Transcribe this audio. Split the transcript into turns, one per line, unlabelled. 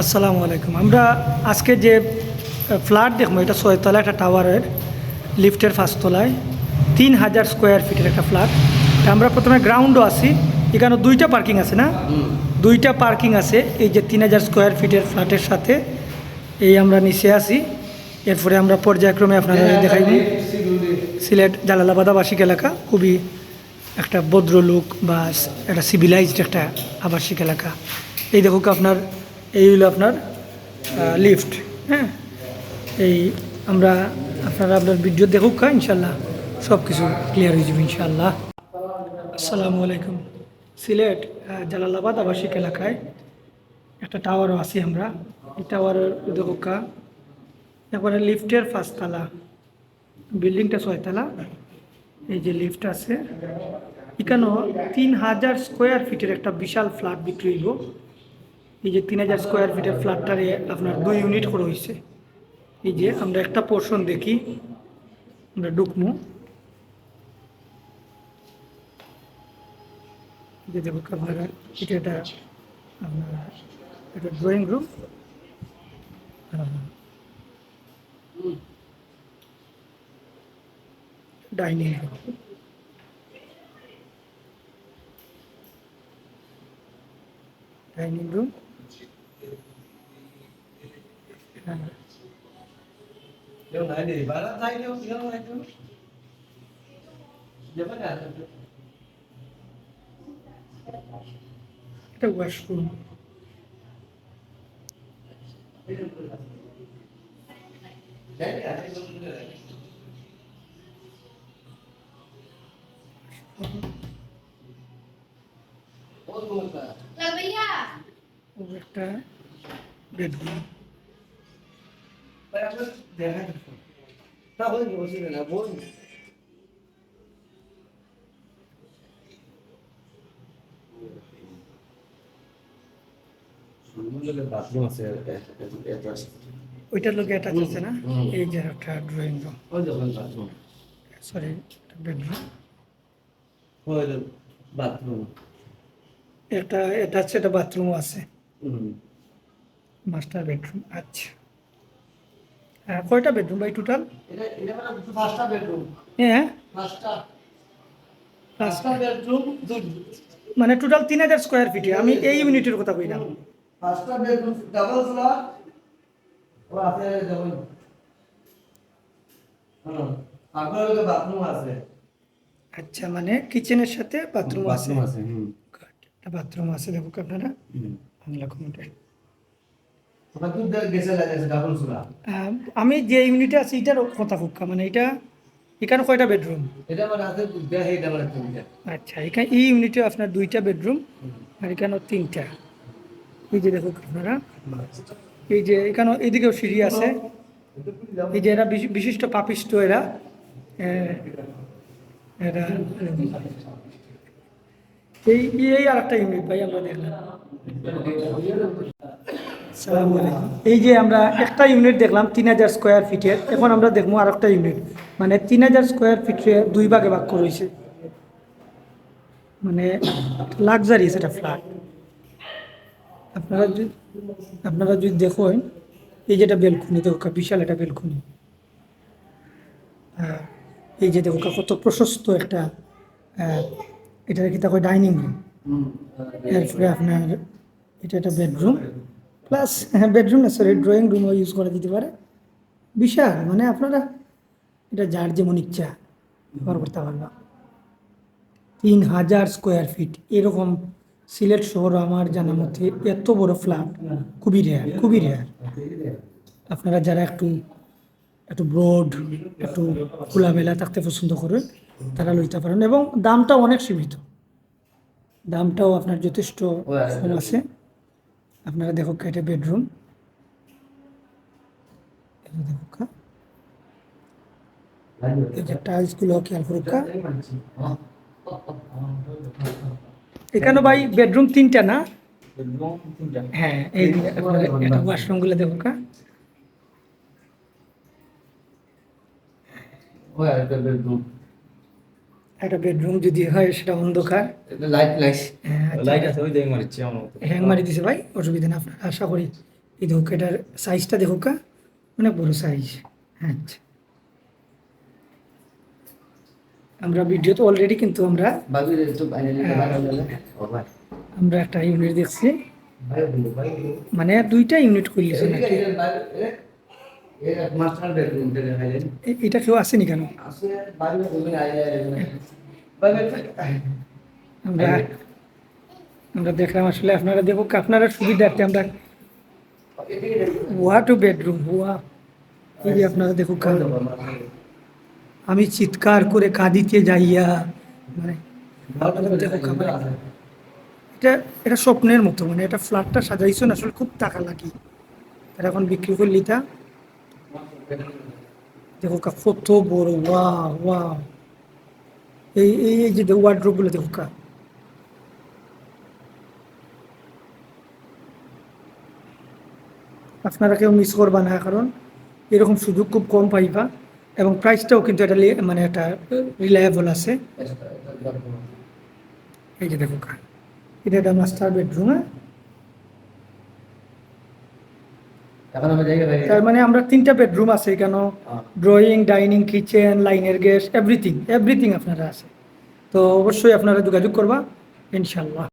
আসসালামু আলাইকুম। আমরা আজকে যে ফ্ল্যাট দেখব এটা ছয়তলা একটা টাওয়ারের লিফটের ফার্স্টতলায় তিন হাজার স্কোয়ার ফিটের একটা ফ্ল্যাট। তা আমরা প্রথমে গ্রাউন্ডও আছি এখানে দুইটা পার্কিং আছে না? দুইটা পার্কিং আছে এই যে তিন হাজার স্কোয়ার ফিটের ফ্ল্যাটের সাথে এই আমরা নিচে আছি। এরপরে আমরা পর্যায়ক্রমে আপনাদের দেখাইব। সিলেট জালালাবাদ আবাসিক এলাকা খুবই একটা ভদ্রলোক বা একটা সিভিলাইজড একটা আবাসিক এলাকা। এই দেখুক আপনার এই হলো আপনার লিফট হ্যাঁ? এই আমরা, আপনারা আপনার ভিডিও দেখুক কা ইনশাল্লাহ সব কিছু ক্লিয়ার হয়ে যাবে, ইনশাল্লাহ। আসসালামু আলাইকুম। সিলেট জালালাবাদ আবাসিক এলাকায় একটা টাওয়ারও আছি আমরা। এই টাওয়ারের দেখুক কা একবারে লিফটের পাঁচতলা বিল্ডিংটা ছয়তলা। এই যে লিফট আছে। এখানেও তিন হাজার স্কোয়ার ফিটের একটা বিশাল ফ্ল্যাট বিক্রি হইব। এই যে তিন হাজার স্কোয়ার ফিটের ফ্ল্যাটটারে আপনার দুই ইউনিট করে হয়েছে এই যে আমরা একটা পোর্শন দেখি, আমরা আপনারা, এটা এটা এটা drawing room dining room dining room
yang
lain di barat
saya yang yang lain itu dia mana ada washroom jadi ada yang bathroom আছে অ্যাড্রেস
ওইটার লোকে অ্যাটাচ আছে না? এই যে একটা drawing room
bathroom
sorry bedroom
ওই বাথরুম
একটা অ্যাটাচ একটা বাথরুমও আছে। মাস্টার বেডরুম আচ্ছা। হ্যাঁ কয়টা বেডরুম ভাই টোটাল
মানে পাঁচটা বেডরুম।
হ্যাঁ
পাঁচটা।
পাঁচটা।
বেডরুম
মানে টোটাল তিন হাজার স্কোয়ার ফিটে আমি এই ইউনিটের কথা কইলাম।
পাঁচটা বেডরুম ডাবল ফ্লোর ও আছে ডাবল হ্যাঁ আপনার বাথরুম আছে।
আচ্ছা মানে কিচেনের সাথে বাথরুম আছে।
বাথরুম আছে হুম।
বাথরুম আছে দেখো আপনারা। আমি যে ইউনিটে আছি এটার কথা ফুক্কা মানে এটা এখানে কয়টা বেডরুম আচ্ছা এখানে এই ইউনিটে আপনার দুইটা বেডরুম আর এখানেও তিনটা। এই যে দেখো আপনারা এই যে এখানেও এইদিকেও সিঁড়ি আছে। এই যে এরা বিশিষ্ট পাপিষ্ট এরা। এরা এই এই আর একটা ইউনিট ভাই আমরা দেখলাম আলাইকুম। এই যে আমরা একটা ইউনিট দেখলাম তিন হাজার স্কোয়ার ফিটের, এখন আমরা দেখব আর একটা ইউনিট। মানে তিন হাজার স্কোয়ার ফিটে দুই ভাগে ভাগ করা হয়েছে। মানে লাক্সারিয়াস একটা ফ্ল্যাট আপনারা যদি আপনারা যদি দেখুন, এই যেটা বেলকুনি দেখো বিশাল একটা বেলকুনি এই যে দেখো কত প্রশস্ত একটা এটা কি তাকে ডাইনিং রুম? এরপরে আপনার এটা একটা বেডরুম। প্লাস হ্যাঁ বেডরুম না সরি ড্রয়িং রুমও ইউজ করা যেতে পারে। বিশাল মানে আপনারা এটা যার যেমন ইচ্ছা ব্যবহার করতে পারবা তিন হাজার স্কোয়ার ফিট এরকম সিলেট শহর আমার জানা মতে এত বড় ফ্ল্যাট খুবই রেয়ার খুবই রেয়ার আপনারা যারা একটু একটু ব্রড একটু খোলামেলা থাকতে পছন্দ করেন তারা লইতে পারেন এবং দামটাও অনেক সীমিত। দামটাও আপনার যথেষ্ট কম আছে। আপনারা দেখো এটা বেডরুম টাইলসগুলো খেয়াল করুকা এখানে ভাই বেডরুম তিনটা না? হ্যাঁ এই যে ওয়াশরুমগুলো দেখো কা।
ওই একটা বেডরুম
একটা বেডরুম যদি হয় সেটা অন্ধকার।
এটা লাইট লাইট
হ্যাঁ।
লাইট আছে ওই দেখে মারিচ্ছি
হ্যাং মারি দিছে ভাই অসুবিধা না আপনার আশা করি। এই দেখো এটার সাইজটা দেখো কা অনেক বড় সাইজ হ্যাঁ আচ্ছা। আমরা ভিডিও তো অলরেডি কিন্তু আমরা
ভাই
আমরা একটা ইউনিট দেখছি। মানে দুইটা ইউনিট করলেছে নাকি?
মাস্টার বেডরুম থেকে খাইলেন
এটা কেউ আসেনি কেন?
আসে
আমরা আমরা দেখলাম আসলে আপনারা দেখো আপনারা সুবিধার্থে আমরা ওয়া টু বেডরুম ওয়া এই আপনারা দেখো আমি চিৎকার করে কাঁদিতে যাইয়া মানে এটা এটা স্বপ্নের মতো মানে এটা ফ্ল্যাটটা সাজাইছেন আসলে খুব টাকা লাগি। তারা এখন বিক্রি করলি তা দেখো কা কত বড় ওয়া ওয়া এই এই যে ওয়ার্ড্রোবগুলো দেখো কা আপনারা কেউ মিস করবা না কারণ এরকম সুযোগ খুব কম পাইবা এবং প্রাইসটাও কিন্তু এটা মানে একটা রিলায়েবল আছে এই যে দেখো এটা একটা মাস্টার বেডরুম হ্যাঁ
এখন আমরা জায়গা ভাই
তার মানে আমরা তিনটা বেডরুম আছে এখানে ড্রয়িং ডাইনিং কিচেন লাইনের গ্যাস এভরিথিং এভরিথিং আপনারা আছে। তো অবশ্যই আপনারা যোগাযোগ করবা ইনশাল্লাহ